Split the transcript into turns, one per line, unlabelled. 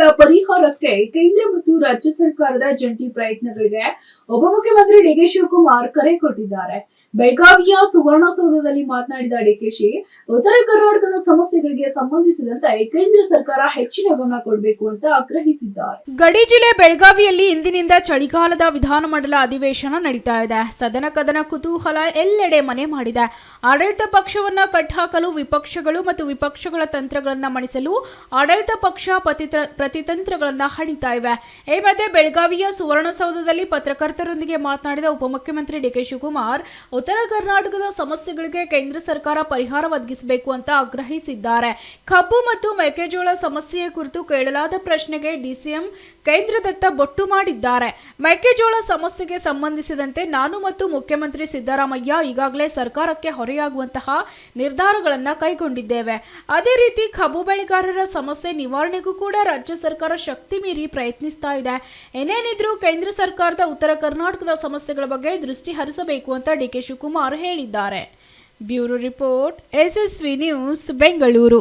ಸಮಸ್ಯೆಗಳ ಕೇಂದ್ರ ಮತ್ತು ರಾಜ್ಯ ಸರ್ಕಾರದ ಜಂಟಿ ಪ್ರಯತ್ನಗಳಿಗೆ ಉಪಮುಖ್ಯಮಂತ್ರಿ ಡಿಕೆ ಶಿವಕುಮಾರ್ ಕರೆ ಕೊಟ್ಟಿದ್ದಾರೆ. ಬೆಳಗಾವಿಯ ಸುವರ್ಣಸೌಧದಲ್ಲಿ ಮಾತನಾಡಿದ ಡಿಕೆಶಿ ಉತ್ತರ ಕರ್ನಾಟಕದ ಸಮಸ್ಯೆಗಳಿಗೆ ಸಂಬಂಧಿಸಿದಂತೆ ಕೇಂದ್ರ ಸರ್ಕಾರ ಹೆಚ್ಚಿನ ಗಮನ ಕೊಡಬೇಕು ಅಂತ ಆಗ್ರಹಿಸಿದ್ದಾರೆ.
ಗಡಿ ಜಿಲ್ಲೆ ಬೆಳಗಾವಿಯಲ್ಲಿ ಇಂದಿನಿಂದ ಚಳಿಗಾಲದ ವಿಧಾನಮಂಡಲ ಅಧಿವೇಶನ ನಡೀತಾ ಇದೆ. ಸದನ ಕದನ ಕುತೂಹಲ ಎಲ್ಲೆಡೆ ಮನೆ ಮಾಡಿದೆ. ಆಡಳಿತ ಪಕ್ಷವನ್ನ ಕಟ್ಟಾಕಲು ವಿಪಕ್ಷಗಳು ಮತ್ತು ವಿಪಕ್ಷಗಳ ತಂತ್ರಗಳನ್ನ ಮಣಿಸಲು ಆಡಳಿತ ಪಕ್ಷ ಪತಿತ್ರ- ಪ್ರತಿತಂತ್ರಗಳನ್ನ ಹಣಿತಾ ಇವೆ. ಈ ಮಧ್ಯೆ ಬೆಳಗಾವಿಯ ಸುವರ್ಣಸೌಧದಲ್ಲಿ ಪತ್ರಕರ್ತರೊಂದಿಗೆ ಮಾತನಾಡಿದ ಉಪಮುಖ್ಯಮಂತ್ರಿ ಡಿಕೆ ಶಿವಕುಮಾರ್, ಉತ್ತರ ಕರ್ನಾಟಕದ ಸಮಸ್ಯೆಗಳಿಗೆ ಕೇಂದ್ರ ಸರ್ಕಾರ ಪರಿಹಾರ ಒದಗಿಸಬೇಕು ಅಂತ ಆಗ್ರಹಿಸಿದ್ದಾರೆ. ಕಬ್ಬು ಮತ್ತು ಮೆಕ್ಕೆಜೋಳ ಸಮಸ್ಯೆ ಕುರಿತು ಕೇಳಲಾದ ಪ್ರಶ್ನೆಗೆ ಡಿಸಿಎಂ ಕೇಂದ್ರದತ್ತ ಬೊಟ್ಟು ಮಾಡಿದ್ದಾರೆ. ಮೆಕ್ಕೆಜೋಳ ಸಮಸ್ಯೆಗೆ ಸಂಬಂಧಿಸಿದಂತೆ ನಾನು ಮತ್ತು ಮುಖ್ಯಮಂತ್ರಿ ಸಿದ್ದರಾಮಯ್ಯ ಈಗಾಗಲೇ ಸರ್ಕಾರಕ್ಕೆ ಹೊರೆಯಾಗುವಂತಹ ನಿರ್ಧಾರಗಳನ್ನು ಕೈಗೊಂಡಿದ್ದೇವೆ. ಅದೇ ರೀತಿ ಕಬ್ಬು ಬೆಳೆಗಾರರ ಸಮಸ್ಯೆ ನಿವಾರಣೆಗೂ ಕೂಡ ರಾಜ್ಯ ಸರ್ಕಾರ ಶಕ್ತಿ ಮೀರಿ ಪ್ರಯತ್ನಿಸ್ತಾ ಇದೆ. ಏನೇನಿದ್ರೂ ಕೇಂದ್ರ ಸರ್ಕಾರದ ಉತ್ತರ ಕರ್ನಾಟಕದ ಸಮಸ್ಯೆಗಳ ಬಗ್ಗೆ ದೃಷ್ಟಿ ಹರಿಸಬೇಕು ಅಂತ ಡಿಕೆ ಶಿವಕುಮಾರ್ ಹೇಳಿದ್ದಾರೆ. Bureau report SSV news, Bengaluru.